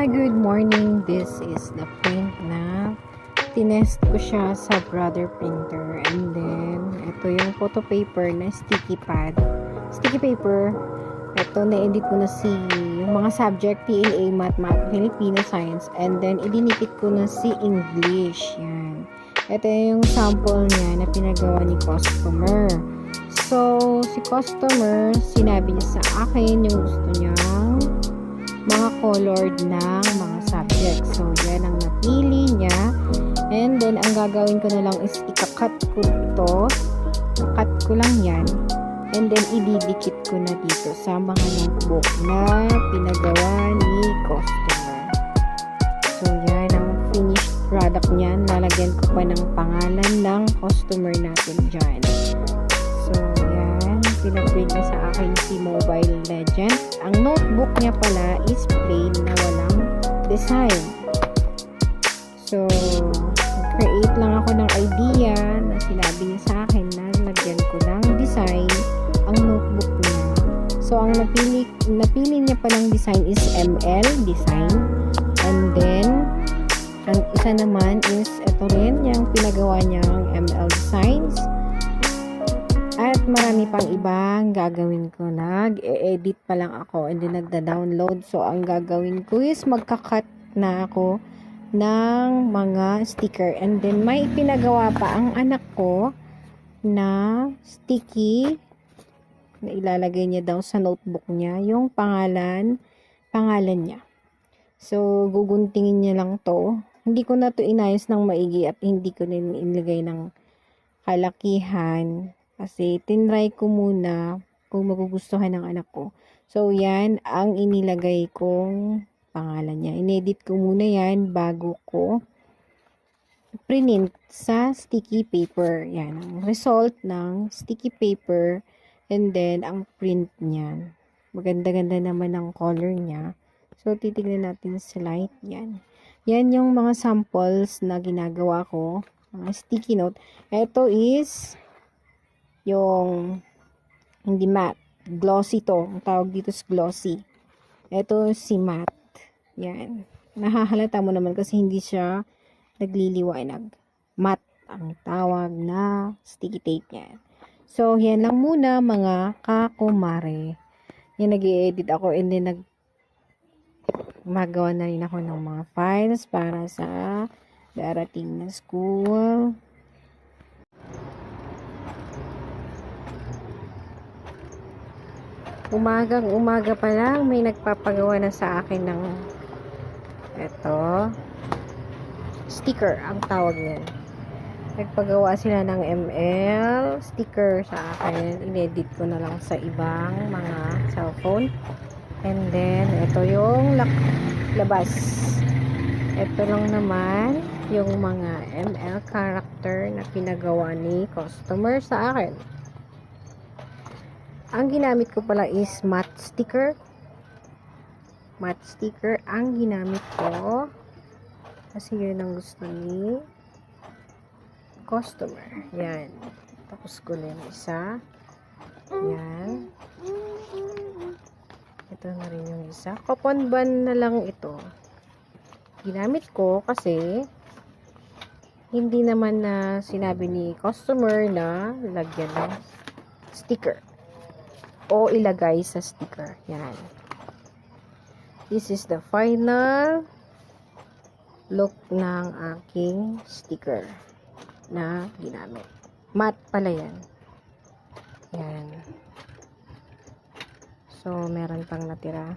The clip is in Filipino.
Hi, good morning. This is the print na tinest ko siya sa brother printer. And then, ito yung photo paper na sticky pad. Sticky paper. Ito, na-edit ko na si yung mga subject, PLA, Math, Math, Filipino, Science. And then, idinikit ko na si English. Yan. Ito yung sample niya na pinagawa ni customer. So, si customer, sinabi niya sa akin yung gusto niyang mga colored ng mga subject. So, yan ang napili niya. And then, ang gagawin ko na lang is ikakat ko ito. Cut ko lang yan. And then, ididikit ko na dito sa mga notebook na pinagawa ni customer. So, yan ang finished product niyan. Lalagyan ko pa ng pangalan ng customer natin dyan. Pinaprint niya sa akin si Mobile Legend. Ang notebook niya pala is plain na walang design. So, create lang ako ng idea na sinabi niya sa akin na lagyan ko ng design ang notebook niya. So, ang napili, napili niya palang design is ML design. And then, ang isa naman is ito rin, yung pinagawa niyang ML designs. At marami pang ibang gagawin ko. Nag-e-edit pa lang ako and then nagda-download. So, ang gagawin ko is magka-cut na ako ng mga sticker. And then, may pinagawa pa ang anak ko na sticky na ilalagay niya daw sa notebook niya yung pangalan, pangalan niya. So, guguntingin niya lang to. Hindi ko na to inayos ng maigi at hindi ko din inilagay ng kalakihan kasi tinry ko muna kung magugustuhan ng anak ko. So, yan ang inilagay kong pangalan niya. Inedit ko muna yan bago ko print sa sticky paper. Yan, ang result ng sticky paper and then ang print niyan. Maganda-ganda naman ang color niya. So, titignan natin sa light. Yan. Yan yung mga samples na ginagawa ko. Mga sticky note. Ito is yung hindi matte. Glossy to. Ang tawag dito is glossy. Ito si matte. Yan. Nahahalata mo naman kasi hindi siya nagliliwanag. Matte ang tawag na sticky tape niya. So, yan lang muna mga kakumare. Yan, nag edit ako and then nag magawa na rin ako ng mga files para sa darating na school. Umagang umaga pa lang may nagpapagawa na sa akin ng eto sticker ang tawag niyan. Nagpagawa sila ng ML sticker sa akin. Inedit ko na lang sa ibang mga cellphone. And then, ito yung labas. Ito lang naman yung mga ML character na pinagawa ni customer sa akin. Ang ginamit ko pala is matte sticker. Matte sticker ang ginamit ko. Kasi yun ang gusto ni customer. Yan. Tapos ko na yung isa. Yan. Ito na rin yung isa. Coupon ban na lang ito. Ginamit ko kasi hindi naman na sinabi ni customer na lagyan ng sticker o ilagay sa sticker. Yan. This is the final look ng aking sticker na ginamit. Matte pala yan. Yan. So, meron pang natira.